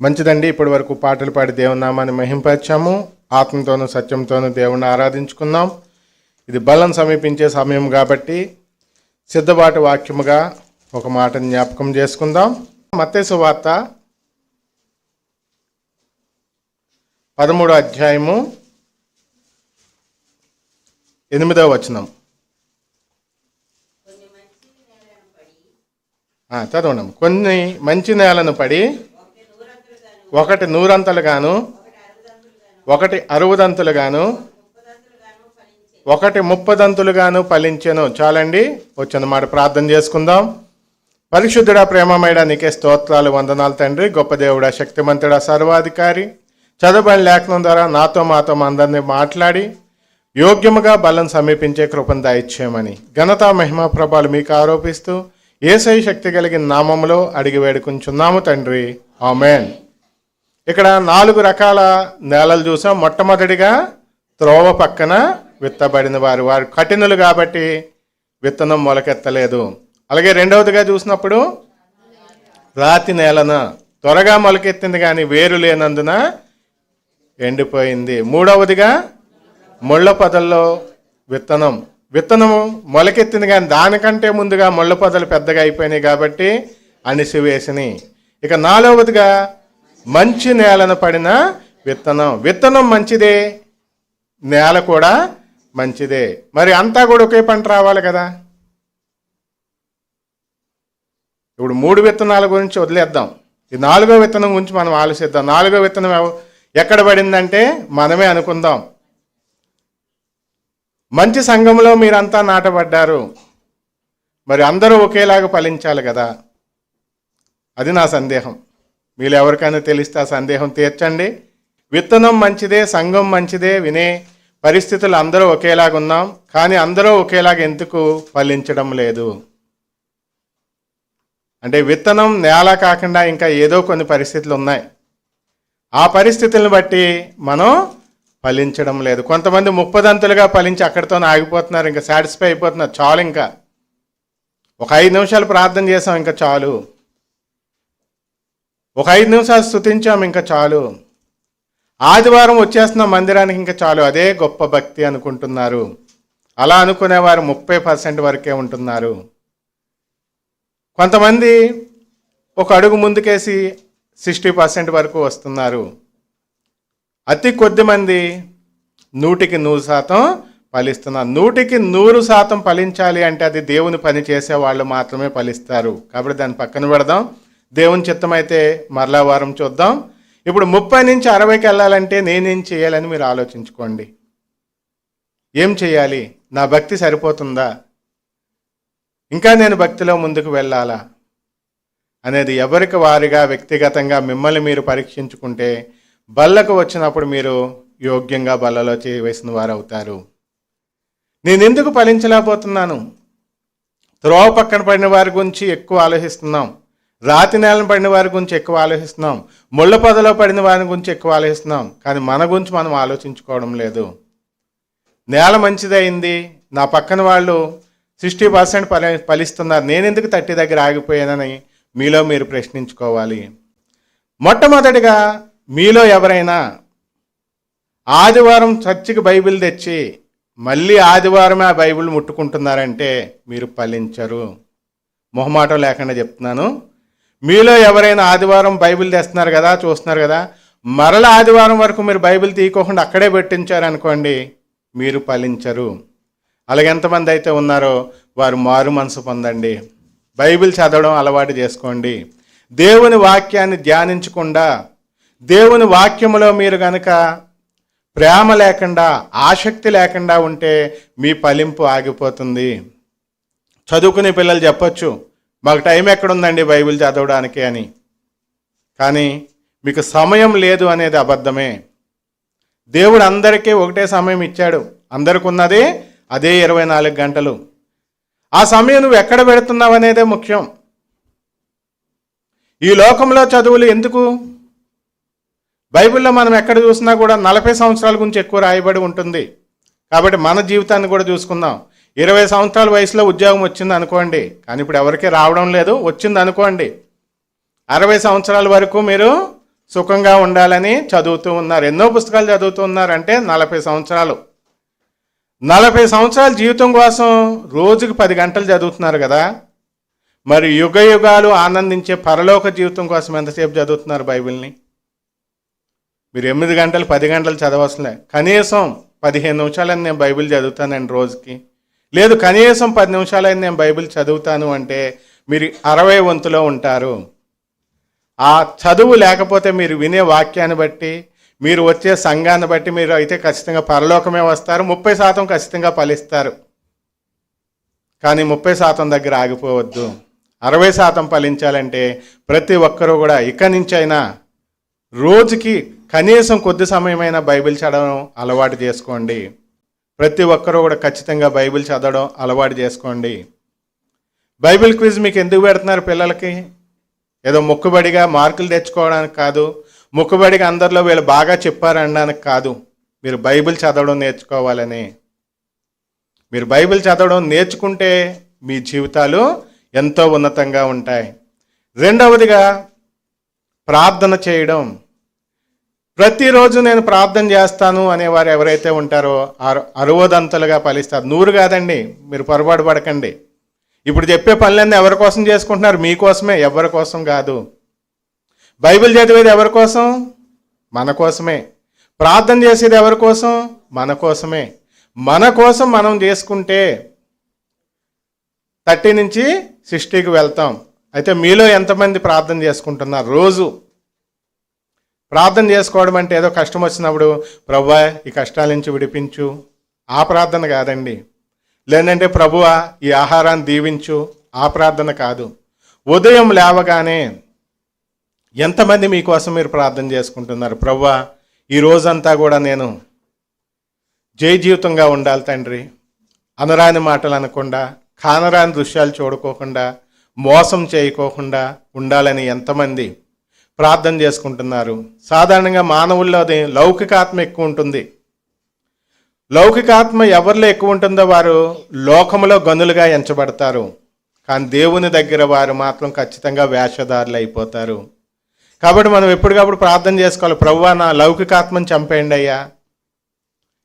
మంచిదండి. ఇప్పటి వరకు పాటలు పాడి దేవుని నామాన్ని మహింపరిచాము. ఆత్మతోనూ సత్యంతోనూ దేవుణ్ణి ఆరాధించుకుందాం ఇది బలం సమీపించే సమయం కాబట్టి సిద్ధబాటు వాక్యముగా ఒక మాటని జ్ఞాపకం చేసుకుందాం. మత్తేసు వార్త పదమూడో అధ్యాయము ఎనిమిదవ వచనం. చదవండి. కొన్ని మంచి నేలను పడి ఒకటి నూరంతలుగాను ఒకటి అరవదంతులుగాను ఒకటి ముప్పదంతులుగాను ఫలించెను. చాలండి వచ్చిన మాట ప్రార్థన చేసుకుందాం. పరిశుద్ధుడా ప్రేమమైడ నీకే స్తోత్రాలు వందనాలు తండ్రి. గొప్ప దేవుడా శక్తిమంతుడా సర్వాధికారి. చదవబడిన లేఖనం ద్వారా నాతో మాతో అందరినీ మాట్లాడి యోగ్యముగా బలం సమీపించే కృపను దయచేయమని. ఘనత మహిమ ప్రభాలు మీకు ఆరోపిస్తూ ఏసై శక్తి కలిగిన నామములో అడిగి వేడుకుంటున్నాము తండ్రి. ఆమెన్. ఇక్కడ నాలుగు రకాల నేలలు చూసాం. మొట్టమొదటిగా త్రోవ పక్కన విత్తబడిన వారు. వారు కఠినలు కాబట్టి విత్తనం మొలకెత్తలేదు. అలాగే రెండవదిగా చూసినప్పుడు రాతి నేలన త్వరగా మొలకెత్తింది కానీ వేరు లేనందున ఎండిపోయింది. మూడవదిగా ముళ్ళ పొదల్లో విత్తనం. విత్తనము మొలకెత్తింది కానీ దానికంటే ముందుగా ముళ్ళ పొదలు పెద్దగా అయిపోయినాయి కాబట్టి అణిసివేసినాయి. ఇక నాలుగవదిగా మంచి నేలను పడిన విత్తనం. విత్తనం మంచిదే నేల కూడా మంచిదే. మరి అంతా కూడా ఒకే పంట రావాలి కదా? ఇప్పుడు మూడు విత్తనాల గురించి వదిలేద్దాం. ఈ నాలుగో విత్తనం గురించి మనం ఆలోచిద్దాం. నాలుగో విత్తనం ఎక్కడ పడిందంటే మనమే అనుకుందాం. మంచి సంఘంలో మీరంతా నాటబడ్డారు. మరి అందరూ ఒకేలాగా ఫలించాలి కదా? అది నా సందేహం. మీరు ఎవరికైనా తెలిస్తే ఆ సందేహం తీర్చండి. విత్తనం మంచిదే సంఘం మంచిదే వినే పరిస్థితులు అందరూ ఒకేలాగా ఉన్నాం. కానీ అందరూ ఒకేలాగా ఎందుకు ఫలించడం లేదు? అంటే విత్తనం నేల కాకుండా ఇంకా ఏదో కొన్ని పరిస్థితులు ఉన్నాయి. ఆ పరిస్థితులను బట్టి మనం ఫలించడం లేదు. కొంతమంది ముప్పదంతులుగా ఫలించి అక్కడితో ఆగిపోతున్నారు ఇంకా సాటిస్ఫై అయిపోతున్నారు చాలు ఇంకా. ఒక ఐదు నిమిషాలు ప్రార్థన చేసాం ఇంకా చాలు. ఒక ఐదు నిమిషాలు స్థుతించాం ఇంకా చాలు. ఆదివారం వచ్చేస్తున్న మందిరానికి ఇంకా చాలు. అదే గొప్ప భక్తి అనుకుంటున్నారు. అలా అనుకునేవారు ముప్పై పర్సెంట్ వరకే ఉంటున్నారు. కొంతమంది ఒక అడుగు ముందుకేసి సిక్స్టీ పర్సెంట్ వరకు వస్తున్నారు. అతి కొద్ది మంది నూటికి నూరు శాతం ఫలిస్తున్నారు. నూటికి నూరు శాతం ఫలించాలి అంటే అది దేవుని పని చేసే వాళ్ళు మాత్రమే ఫలిస్తారు. కాబట్టి దాన్ని పక్కన పెడదాం. దేవుని చిత్తమైతే మరలా వారం చూద్దాం. ఇప్పుడు ముప్పై నుంచి అరవైకి వెళ్ళాలంటే నేనేం చేయాలని మీరు ఆలోచించుకోండి. ఏం చేయాలి? నా భక్తి సరిపోతుందా? ఇంకా నేను భక్తిలో ముందుకు వెళ్ళాలా? అనేది ఎవరికి వారిగా వ్యక్తిగతంగా మిమ్మల్ని మీరు పరీక్షించుకుంటే బల్లకు వచ్చినప్పుడు మీరు యోగ్యంగా బల్లలో చేయవలసిన వారు అవుతారు నేను ఎందుకు ఫలించలేకపోతున్నాను? త్రోవ పక్కన పడిన వారి గురించి ఎక్కువ ఆలోచిస్తున్నాం. రాతి నేలను పడిన వారి గురించి ఎక్కువ ఆలోచిస్తున్నాం. ముళ్ళ పొదలో పడిన వారి గురించి ఎక్కువ ఆలోచిస్తున్నాం. కానీ మన గురించి మనం ఆలోచించుకోవడం లేదు. నేల మంచిదైంది నా పక్కన వాళ్ళు సిక్స్టీ పర్సెంట్ ఫలి ఫలిస్తున్నారు. నేను ఎందుకు థర్టీ దగ్గర ఆగిపోయానని మీలో మీరు ప్రశ్నించుకోవాలి. మొట్టమొదటిగా మీలో ఎవరైనా ఆదివారం చర్చికి బైబిల్ తెచ్చి మళ్ళీ ఆదివారమే ఆ బైబిల్ ముట్టుకుంటున్నారంటే మీరు ఫలించరు. మొహమాటం లేకుండా చెప్తున్నాను. మీలో ఎవరైనా ఆదివారం బైబిల్ తెస్తున్నారు కదా చూస్తున్నారు కదా మరల ఆదివారం వరకు మీరు బైబిల్ తీయకోకుండా అక్కడే పెట్టించారు అనుకోండి మీరు ఫలించరు. అలాగే ఎంతమంది అయితే ఉన్నారో వారు మారు మనసు పొందండి. బైబిల్ చదవడం అలవాటు చేసుకోండి. దేవుని వాక్యాన్ని ధ్యానించకుండా దేవుని వాక్యములో మీరు గనక ప్రేమ లేకుండా ఆసక్తి లేకుండా ఉంటే మీ ఫలింపు ఆగిపోతుంది. చదువుకునే పిల్లలు చెప్పొచ్చు మాకు టైం ఎక్కడుందండి బైబిల్ చదవడానికి అని. కానీ మీకు సమయం లేదు అనేది అబద్ధమే. దేవుడు అందరికీ ఒకటే సమయం ఇచ్చాడు. అందరికి ఉన్నది అదే ఇరవై నాలుగు గంటలు. ఆ సమయం నువ్వు ఎక్కడ పెడుతున్నావు అనేదే ముఖ్యం. ఈ లోకంలో చదువులు ఎందుకు? బైబిల్లో మనం ఎక్కడ చూసినా కూడా నలభై సంవత్సరాల గురించి ఎక్కువ రాయబడి ఉంటుంది. కాబట్టి మన జీవితాన్ని కూడా చూసుకుందాం. ఇరవై సంవత్సరాల వయసులో ఉద్యోగం వచ్చింది అనుకోండి. కానీ ఇప్పుడు ఎవరికీ రావడం లేదు వచ్చింది అనుకోండి. అరవై సంవత్సరాల వరకు మీరు సుఖంగా ఉండాలని చదువుతూ ఉన్నారు. ఎన్నో పుస్తకాలు చదువుతూ ఉన్నారంటే నలభై సంవత్సరాలు. నలభై సంవత్సరాల జీవితం కోసం రోజుకి పది గంటలు చదువుతున్నారు కదా. మరి యుగ యుగాలు ఆనందించే పరలోక జీవితం కోసం ఎంతసేపు చదువుతున్నారు బైబిల్ని? మీరు ఎనిమిది గంటలు పది గంటలు చదవసలే. కనీసం పదిహేను నిమిషాలని నేను బైబిల్ చదువుతానండి రోజుకి. లేదు కనీసం పది నిమిషాలని నేను బైబిల్ చదువుతాను అంటే మీరు అరవై వంతులో ఉంటారు. ఆ చదువు లేకపోతే మీరు వినే వాక్యాన్ని బట్టి మీరు వచ్చే సంఘాన్ని బట్టి మీరు అయితే ఖచ్చితంగా పరలోకమే వస్తారు ముప్పై శాతం ఖచ్చితంగా ఫలిస్తారు. కానీ ముప్పై శాతం దగ్గర ఆగిపోవద్దు. అరవై శాతం ఫలించాలంటే ప్రతి ఒక్కరూ కూడా ఇక నుంచైనా రోజుకి కనీసం కొద్ది సమయమైనా బైబిల్ చదవడం అలవాటు చేసుకోండి. ప్రతి ఒక్కరూ కూడా ఖచ్చితంగా బైబిల్ చదవడం అలవాటు చేసుకోండి. బైబిల్ క్విజ్ మీకు ఎందుకు పెడుతున్నారు పిల్లలకి? ఏదో మొక్కుబడిగా మార్కులు తెచ్చుకోవడానికి కాదు మొక్కుబడిగా అందరిలో వీళ్ళు బాగా చెప్పారనడానికి కాదు. మీరు బైబిల్ చదవడం నేర్చుకోవాలని. మీరు బైబిల్ చదవడం నేర్చుకుంటే మీ జీవితాలు ఎంతో ఉన్నతంగా ఉంటాయి. రెండవదిగా ప్రార్థన చేయడం. ప్రతిరోజు నేను ప్రార్థన చేస్తాను అనేవారు ఎవరైతే ఉంటారో అరు అరవదంతలుగా ఫలిస్తారు. నూరు కాదండి మీరు పొరపాటు పడకండి. ఇప్పుడు చెప్పే పనులన్నీ ఎవరి కోసం చేసుకుంటున్నారు? మీకోసమే ఎవరి కోసం కాదు. బైబిల్ చదివేది ఎవరి కోసం? మన కోసమే. ప్రార్థన చేసేది ఎవరి కోసం? మన కోసమే. మన కోసం మనం చేసుకుంటే థర్టీ నుంచి సిక్స్టీకి వెళ్తాం. అయితే మీలో ఎంతమంది ప్రార్థన చేసుకుంటున్నారు? రోజు. ప్రార్థన చేసుకోవడం అంటే ఏదో కష్టం వచ్చినప్పుడు ప్రభువా ఈ కష్టాల నుంచి విడిపించు. ఆ ప్రార్థన కాదండి. లేదంటే ప్రభువా ఈ ఆహారాన్ని దీవించు. ఆ ప్రార్థన కాదు. ఉదయం లేవగానే ఎంతమంది మీకోసం మీరు ప్రార్థన చేసుకుంటున్నారు? ప్రభువా ఈ రోజంతా కూడా నేను జయ జీవితంగా ఉండాలి తండ్రి. అనరాని మాటలు అనకుండా కానరాని దృశ్యాలు చూడుకోకుండా మోసం చేయకోకుండా ఉండాలని ఎంతమంది ప్రార్థన చేసుకుంటున్నారు. సాధారణంగా మానవుల్లో అది లౌకికాత్మ ఎక్కువ ఉంటుంది. లౌకికాత్మ ఎవరిలో ఎక్కువ ఉంటుందో వారు లోకములో గనులుగా ఎంచబడతారు. కానీ దేవుని దగ్గర వారు మాత్రం ఖచ్చితంగా వేషధారులు అయిపోతారు. కాబట్టి మనం ఎప్పటికప్పుడు ప్రార్థన చేసుకోవాలి ప్రవ్వా నా లౌకికాత్మని చంపేయండి అయ్యా.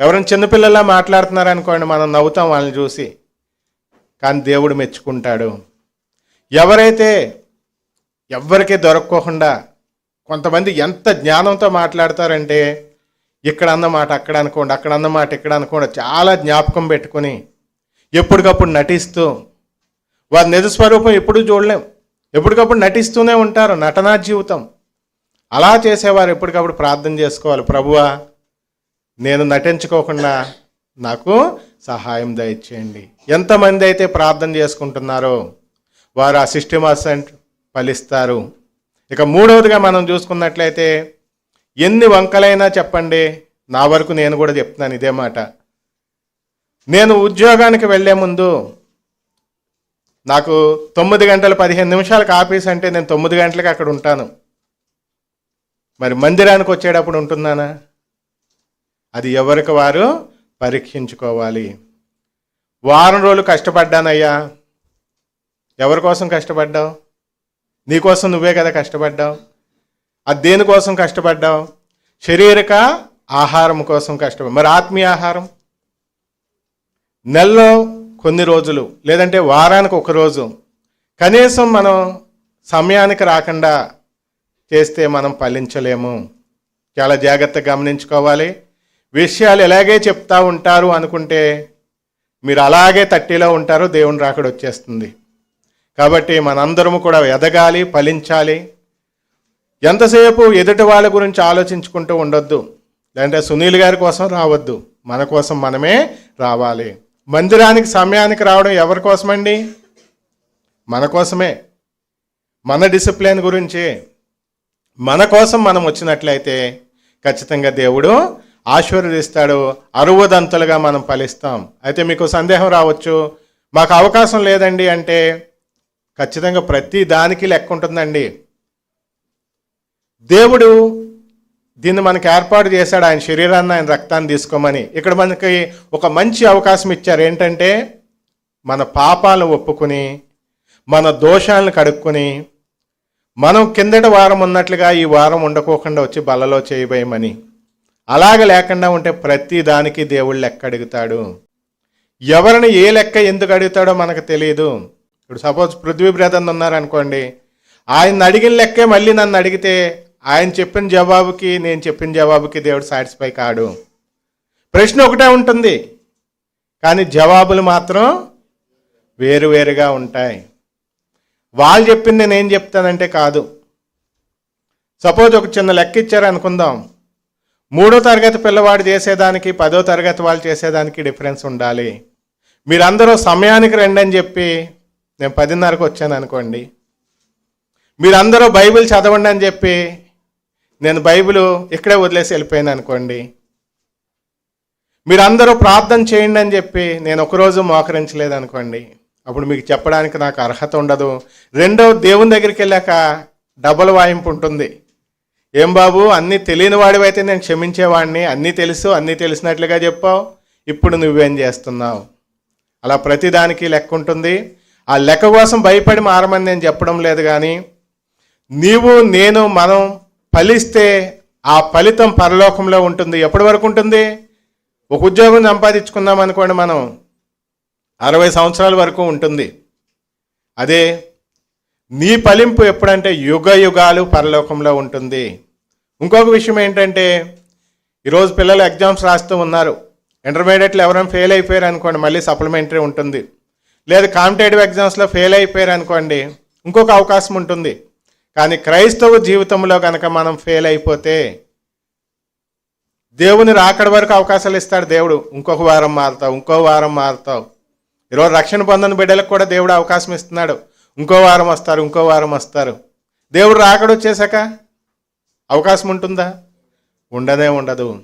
ఎవరైనా చిన్నపిల్లలా మాట్లాడుతున్నారనుకోండి మనం నవ్వుతాం వాళ్ళని చూసి. కానీ దేవుడు మెచ్చుకుంటాడు. ఎవరైతే ఎవ్వరికీ దొరక్కోకుండా కొంతమంది ఎంత జ్ఞానంతో మాట్లాడతారంటే ఇక్కడ అన్న మాట అక్కడ అనుకోండి అక్కడ అన్న మాట ఇక్కడ అనుకోండి చాలా జ్ఞాపకం పెట్టుకొని ఎప్పటికప్పుడు నటిస్తూ వారి నిజ స్వరూపం ఎప్పుడూ చూడలేం. ఎప్పటికప్పుడు నటిస్తూనే ఉంటారు నటనా జీవితం. అలా చేసేవారు ఎప్పటికప్పుడు ప్రార్థన చేసుకోవాలి. ప్రభువా నేను నటించుకోకుండా నాకు సహాయం దయచేయండి. ఎంతమంది అయితే ప్రార్థన చేసుకుంటున్నారో వారు ఆ సిక్స్టీ పర్సెంట్ ఫలిస్తారు. ఇక మూడవదిగా మనం చూసుకున్నట్లయితే ఎన్ని వంకలైనా చెప్పండి నా వరకు నేను కూడా చెప్తున్నాను ఇదే మాట. నేను ఉద్యోగానికి వెళ్ళే ముందు నాకు తొమ్మిది గంటల పదిహేను నిమిషాలకు ఆఫీస్ అంటే నేను తొమ్మిది గంటలకు అక్కడ ఉంటాను. మరి మందిరానికి వచ్చేటప్పుడు ఉంటున్నానా అది ఎవరికి వారు పరీక్షించుకోవాలి. వారం రోజులు కష్టపడ్డానయ్యా. ఎవరి కోసం కష్టపడ్డావు? నీకోసం నువ్వే కదా కష్టపడ్డావు. అది దేనికోసం కష్టపడ్డావు? శరీరక ఆహారం కోసం కష్టపడి మరి ఆత్మీయ ఆహారం? నెలలో కొన్ని రోజులు లేదంటే వారానికి ఒక రోజు. కనీసం మనం సమయానికి రాకుండా చేస్తే మనం ఫలించలేము. చాలా జాగ్రత్తగా గమనించుకోవాలి. విషయాలు ఎలాగే చెప్తా ఉంటారు అనుకుంటే మీరు అలాగే తట్టిలో ఉంటారు దేవుని రాకడ వచ్చేస్తుంది. కాబట్టి మనందరము కూడా ఎదగాలి ఫలించాలి. ఎంతసేపు ఎదుటి వాళ్ళ గురించి ఆలోచించుకుంటూ ఉండొద్దు. లేదంటే సునీల్ గారి కోసం రావద్దు. మన కోసం మనమే రావాలి. మందిరానికి సమయానికి రావడం ఎవరి కోసమండి? మన కోసమే. మన డిసిప్లిన్ గురించి. మన కోసం మనం వచ్చినట్లయితే ఖచ్చితంగా దేవుడు ఆశీర్వదిస్తాడు. అరువదంతలుగా మనం ఫలిస్తాం. అయితే మీకు సందేహం రావచ్చు. మాకు అవకాశం లేదండి అంటే ఖచ్చితంగా ప్రతి దానికి లెక్క ఉంటుందండి. దేవుడు దీన్ని మనకి ఏర్పాటు చేశాడు. ఆయన శరీరాన్ని ఆయన రక్తాన్ని తీసుకోమని. ఇక్కడ మనకి ఒక మంచి అవకాశం ఇచ్చారు. ఏంటంటే మన పాపాలను ఒప్పుకుని మన దోషాలను కడుక్కొని మనం కిందటి వారం ఉన్నట్లుగా ఈ వారం ఉండకోకుండా వచ్చి బలలో చేయబోయమని. అలాగ లేకుండా ఉంటే ప్రతి దానికి దేవుడు లెక్క అడుగుతాడు. ఎవరిని ఏ లెక్క ఎందుకు అడుగుతాడో మనకు తెలియదు ఇప్పుడు సపోజ్ పృథ్వీ ప్రధాన్ ఉన్నారనుకోండి ఆయన అడిగిన లెక్కే మళ్ళీ నన్ను అడిగితే ఆయన చెప్పిన జవాబుకి నేను చెప్పిన జవాబుకి దేవుడు సాటిస్ఫై కాడు. ప్రశ్న ఒకటే ఉంటుంది కానీ జవాబులు మాత్రం వేరువేరుగా ఉంటాయి. వాళ్ళు చెప్పింది నేను చెప్తానంటే కాదు. సపోజ్ ఒక చిన్న లెక్క ఇచ్చారు అనుకుందాం మూడో తరగతి పిల్లవాడు చేసేదానికి పదో తరగతి వాళ్ళు చేసేదానికి డిఫరెన్స్ ఉండాలి. మీరందరూ సమయానికి రండి అని చెప్పి నేను పదిన్నరకు వచ్చాను అనుకోండి. మీరందరూ బైబిల్ చదవండి అని చెప్పి నేను బైబిల్ ఇక్కడే వదిలేసి వెళ్ళిపోయాను అనుకోండి. మీరందరూ ప్రార్థన చేయండి అని చెప్పి నేను ఒకరోజు మోకరించలేదు అనుకోండి. అప్పుడు మీకు చెప్పడానికి నాకు అర్హత ఉండదు. రెండో దేవుని దగ్గరికి వెళ్ళాక డబల్ వాయింపు ఉంటుంది. ఏం బాబు అన్నీ తెలియని వాడివైతే నేను క్షమించేవాడిని అన్నీ తెలుసు అన్నీ తెలిసినట్లుగా చెప్పావు. ఇప్పుడు నువ్వేం చేస్తున్నావు? అలా ప్రతిదానికి లెక్క ఉంటుంది. ఆ లెక్క కోసం భయపడి మారమని నేను చెప్పడం లేదు కానీ నీవు నేను మనం ఫలిస్తే ఆ ఫలితం పరలోకంలో ఉంటుంది. ఎప్పటి వరకు ఉంటుంది? ఒక ఉద్యోగం సంపాదించుకుందాం అనుకోండి మనం అరవై సంవత్సరాల వరకు ఉంటుంది. అదే నీ ఫలింపు ఎప్పుడంటే యుగ యుగాలు పరలోకంలో ఉంటుంది. ఇంకొక విషయం ఏంటంటే ఈరోజు పిల్లలు ఎగ్జామ్స్ రాస్తూ ఉన్నారు. ఇంటర్మీడియట్లో ఎవరైనా ఫెయిల్ అయిపోయారు అనుకోండి మళ్ళీ సప్లిమెంటరీ ఉంటుంది. లేదు కాంపిటేటివ్ ఎగ్జామ్స్లో ఫెయిల్ అయిపోయారు అనుకోండి ఇంకొక అవకాశం ఉంటుంది. కానీ క్రైస్తవ జీవితంలో కనుక మనం ఫెయిల్ అయిపోతే దేవుని రాకడ వరకు అవకాశాలు ఇస్తాడు దేవుడు. ఇంకొక వారం మారుతావు ఇంకో వారం మారుతావు. ఈరోజు రక్షణ పొందని బిడ్డలకు కూడా దేవుడు అవకాశం ఇస్తున్నాడు. ఇంకో వారం వస్తారు ఇంకో వారం వస్తారు. దేవుడు రాకడ వచ్చేసాక అవకాశం ఉంటుందా? ఉండదే ఉండదు.